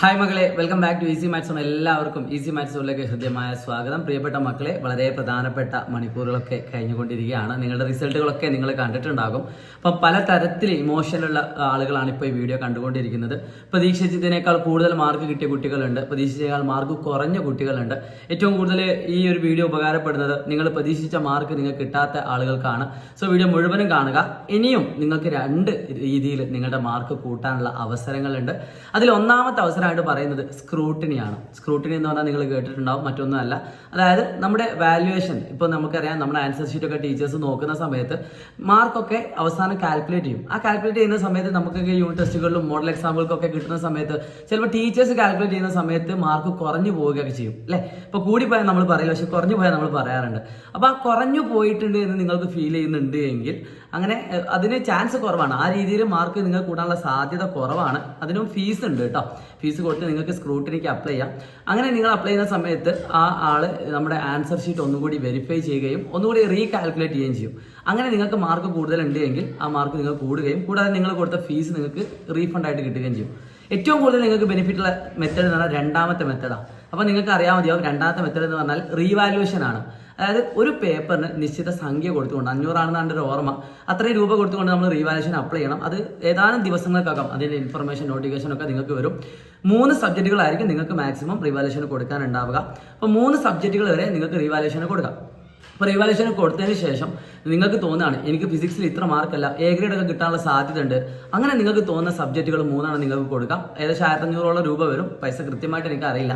Hi മകളെ welcome back to easy maths ആണ് എല്ലാവർക്കും ഈസി മാത്സുകളിലേക്ക് ഹൃദ്യമായ സ്വാഗതം. പ്രിയപ്പെട്ട മക്കളെ വളരെ പ്രധാനപ്പെട്ട മണിക്കൂറുകളൊക്കെ കഴിഞ്ഞുകൊണ്ടിരിക്കുകയാണ്. നിങ്ങളുടെ റിസൾട്ടുകളൊക്കെ നിങ്ങൾ കണ്ടിട്ടുണ്ടാകും. അപ്പം പല തരത്തിൽ ഇമോഷനുള്ള ആളുകളാണ് ഇപ്പോൾ ഈ വീഡിയോ കണ്ടുകൊണ്ടിരിക്കുന്നത്. പ്രതീക്ഷിച്ചതിനേക്കാൾ കൂടുതൽ മാർക്ക് കിട്ടിയ കുട്ടികളുണ്ട്. പ്രതീക്ഷിച്ചതിനേക്കാൾ മാർക്ക് കുറഞ്ഞ കുട്ടികളുണ്ട്. ഏറ്റവും കൂടുതൽ ഈ ഒരു വീഡിയോ ഉപകാരപ്പെടുന്നത് നിങ്ങൾ പ്രതീക്ഷിച്ച മാർക്ക് നിങ്ങൾക്ക് കിട്ടാത്ത ആളുകൾക്കാണ്. സോ വീഡിയോ മുഴുവനും കാണുക. ഇനിയും നിങ്ങൾക്ക് രണ്ട് രീതിയിൽ നിങ്ങളുടെ മാർക്ക് കൂട്ടാനുള്ള അവസരങ്ങളുണ്ട്. അതിൽ ഒന്നാമത്തെ അവസരമായിട്ട് പറയുന്നത് സ്ക്രൂട്ടിനിയാണ് സ്ക്രൂട്ടിനി എന്ന് പറഞ്ഞാൽ നിങ്ങൾ കേട്ടിട്ടുണ്ടാവും മറ്റൊന്നുമല്ല. അതായത് നമ്മുടെ വാല്യുവേഷൻ ഇപ്പോൾ നമുക്കറിയാം നമ്മുടെ ആൻസർ ഷീറ്റ് ഒക്കെ ടീച്ചേഴ്സ് നോക്കുന്ന സമയത്ത് മാർക്കൊക്കെ അവസാനം കാൽക്കുലേറ്റ് ചെയ്യും. ആ കാൽക്കുലേറ്റ് ചെയ്യുന്ന സമയത്ത് നമുക്കൊക്കെ യൂണിറ്റ് ടെസ്റ്റുകളിലും മോഡൽ എക്സാമ്പിൾക്കൊക്കെ കിട്ടുന്ന സമയത്ത് ചിലപ്പോൾ ടീച്ചേഴ്സ് കാൽക്കുലേറ്റ് ചെയ്യുന്ന സമയത്ത് മാർക്ക് കുറഞ്ഞു പോവുകയൊക്കെ ചെയ്യും അല്ലേ? ഇപ്പോൾ കൂടിപ്പോയാൽ നമ്മൾ പറയില്ല പക്ഷെ കുറഞ്ഞു പോയാൽ നമ്മൾ പറയാറുണ്ട്. അപ്പോൾ ആ കുറഞ്ഞു പോയിട്ടുണ്ട് എന്ന് നിങ്ങൾക്ക് ഫീൽ ചെയ്യുന്നുണ്ട് എങ്കിൽ അങ്ങനെ അതിന് ചാൻസ് കുറവാണ്. ആ രീതിയിൽ മാർക്ക് നിങ്ങൾ കൂടാനുള്ള സാധ്യത കുറവാണ്. അതിനും ഫീസ് ഉണ്ട് കേട്ടോ. ഫീസ് കൊടുത്ത് നിങ്ങൾക്ക് സ്ക്രൂട്ടിനിക്ക് അപ്ലൈ ചെയ്യാം. അങ്ങനെ നിങ്ങൾ അപ്ലൈ ചെയ്യുന്ന സമയത്ത് ആ ആൾ നമ്മുടെ ആൻസർ ഷീറ്റ് ഒന്നുകൂടി വെരിഫൈ ചെയ്യുകയും ഒന്നുകൂടി റീകാൽക്കുലേറ്റ് ചെയ്യുകയും ചെയ്യും. അങ്ങനെ നിങ്ങൾക്ക് മാർക്ക് കൂടുതലുണ്ട് എങ്കിൽ ആ മാർക്ക് നിങ്ങൾ കൂടുകയും കൂടാതെ നിങ്ങൾ കൊടുത്ത ഫീസ് നിങ്ങൾക്ക് റീഫണ്ട് ആയിട്ട് കിട്ടുകയും ചെയ്യും. ഏറ്റവും കൂടുതൽ നിങ്ങൾക്ക് ബെനിഫിറ്റ് ഉള്ള മെത്തേഡ് എന്ന് പറഞ്ഞാൽ രണ്ടാമത്തെ മെത്തേഡാണ് അപ്പോൾ നിങ്ങൾക്ക് അറിയാൻ മതിയാവും രണ്ടാമത്തെ മെത്തേഡ് എന്ന് പറഞ്ഞാൽ റീവാലുവേഷൻ ആണ്. അതായത് ഒരു പേപ്പറിന് നിശ്ചിത സംഖ്യ കൊടുത്തുകൊണ്ട് അഞ്ഞൂറാണെന്ന് എന്റെ ഒരു ഓർമ്മ അത്രയും രൂപ കൊടുത്തുകൊണ്ട് നമ്മൾ റീവാലേഷൻ അപ്ലൈ ചെയ്യണം. അത് ഏതാനും ദിവസങ്ങൾക്കകം അതിന്റെ ഇൻഫർമേഷൻ നോട്ടിഫിക്കേഷൻ ഒക്കെ നിങ്ങൾക്ക് വരും. മൂന്ന് സബ്ജക്റ്റുകളായിരിക്കും നിങ്ങൾക്ക് മാക്സിമം റീവാലുവേഷൻ കൊടുക്കാനുണ്ടാവുക. അപ്പോൾ മൂന്ന് സബ്ജക്റ്റുകൾ വരെ നിങ്ങൾക്ക് റീവാലുവേഷൻ കൊടുക്കാം. അപ്പോൾ റിവാലുവേഷൻ കൊടുത്തതിന് ശേഷം നിങ്ങൾക്ക് തോന്നുകയാണ് എനിക്ക് ഫിസിക്സിൽ ഇത്ര മാർക്കല്ല എ ഗ്രേഡ് ഒക്കെ കിട്ടാനുള്ള സാധ്യത ഉണ്ട് അങ്ങനെ നിങ്ങൾക്ക് തോന്നുന്ന സബ്ജക്റ്റുകൾ മൂന്നാണ് നിങ്ങൾക്ക് കൊടുക്കാം. ഏകദേശം ആയിരത്തഞ്ഞൂറോളം രൂപ വരും. പൈസ കൃത്യമായിട്ട് എനിക്ക് അറിയില്ല.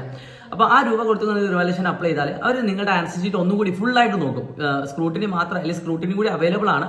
അപ്പോൾ ആ രൂപ കൊടുത്ത് നിങ്ങൾ റിവാലേഷൻ അപ്ലൈ ചെയ്താൽ അവർ നിങ്ങളുടെ ആൻസർ ഷീറ്റ് ഒന്നും കൂടി ഫുള്ളായിട്ട് നോക്കും. സ്ക്രൂട്ടിനി മാത്രം അല്ലെങ്കിൽ സ്ക്രൂട്ടിനി കൂടി അവൈലബിൾ ആണ്.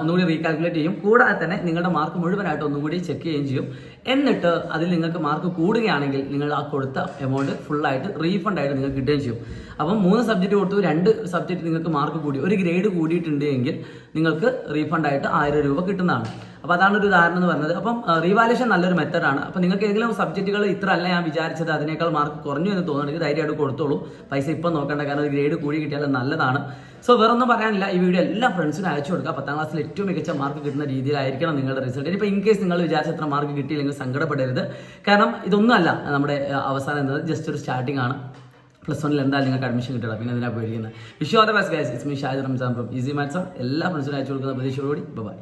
ഒന്നുകൂടി റീകാൽക്കുലേറ്റ് ചെയ്യും. കൂടാതെ തന്നെ നിങ്ങളുടെ മാർക്ക് മുഴുവനായിട്ട് ഒന്നുകൂടി ചെക്ക് ചെയ്യുകയും ചെയ്യും. എന്നിട്ട് അതിൽ നിങ്ങൾക്ക് മാർക്ക് കൂടുകയാണെങ്കിൽ നിങ്ങൾ ആ കൊടുത്ത എമൗണ്ട് ഫുള്ളായിട്ട് റീഫണ്ട് ആയിട്ട് നിങ്ങൾക്ക് കിട്ടുകയും ചെയ്യും. അപ്പം മൂന്ന് സബ്ജക്റ്റ് കൊടുത്തു രണ്ട് സബ്ജക്റ്റ് നിങ്ങൾക്ക് മാർക്ക് കൂടി ഒരു ഗ്രേഡ് കൂടിയിട്ടുണ്ട് എങ്കിൽ നിങ്ങൾക്ക് റീഫണ്ട് ആയിട്ട് ആയിരം രൂപ കിട്ടുന്നതാണ്. അപ്പോൾ അതാണ് ഒരു ഉദാഹരണം എന്ന് പറഞ്ഞത്. അപ്പം റീവാലേഷൻ നല്ലൊരു മെത്തഡാണ് അപ്പോൾ നിങ്ങൾക്ക് ഏതെങ്കിലും സബ്ജക്റ്റുകൾ ഇത്ര അല്ല ഞാൻ വിചാരിച്ചത് അതിനേക്കാൾ മാർക്ക് കുറഞ്ഞു എന്ന് തോന്നുന്നുണ്ടെങ്കിൽ ധൈര്യമായിട്ട് കൊടുത്തോളൂ. പൈസ ഇപ്പം നോക്കേണ്ട കാരണം ഗ്രേഡ് കൂടി കിട്ടിയാൽ നല്ലതാണ്. സോ വേറെ ഒന്നും പറയാനില്ല. ഈ വീഡിയോ എല്ലാ ഫ്രണ്ട്സിനും അയച്ചു കൊടുക്കുക. പത്താം ക്ലാസ്സിൽ ഏറ്റവും മികച്ച മാർക്ക് കിട്ടുന്ന രീതിയിലായിരിക്കണം നിങ്ങളുടെ റിസൾട്ട് ഇനിയിപ്പോൾ ഇൻ കേസ് നിങ്ങൾ വിചാരിച്ച അത്ര മാർക്ക് കിട്ടിയില്ലെങ്കിൽ സങ്കടപ്പെടരുത്. കാരണം ഇതൊന്നുമല്ല നമ്മുടെ അവസാനം എന്നത്. ജസ്റ്റ് ഒരു സ്റ്റാർട്ടിംഗ് ആണ്. പ്ലസ് വണ്ണിൽ എന്തായാലും നിങ്ങൾക്ക് അഡ്മിഷൻ കിട്ടണം പിന്നെ അതിനാണ് പേടിക്കുന്നത്? Vishu or best guys it's me Shaj Ramzan from easy maths എല്ലാ ഫ്രണ്ട്സിനും അയച്ചു കൊടുക്കുന്ന പ്രതീക്ഷയോടുകൂടി. ബൈ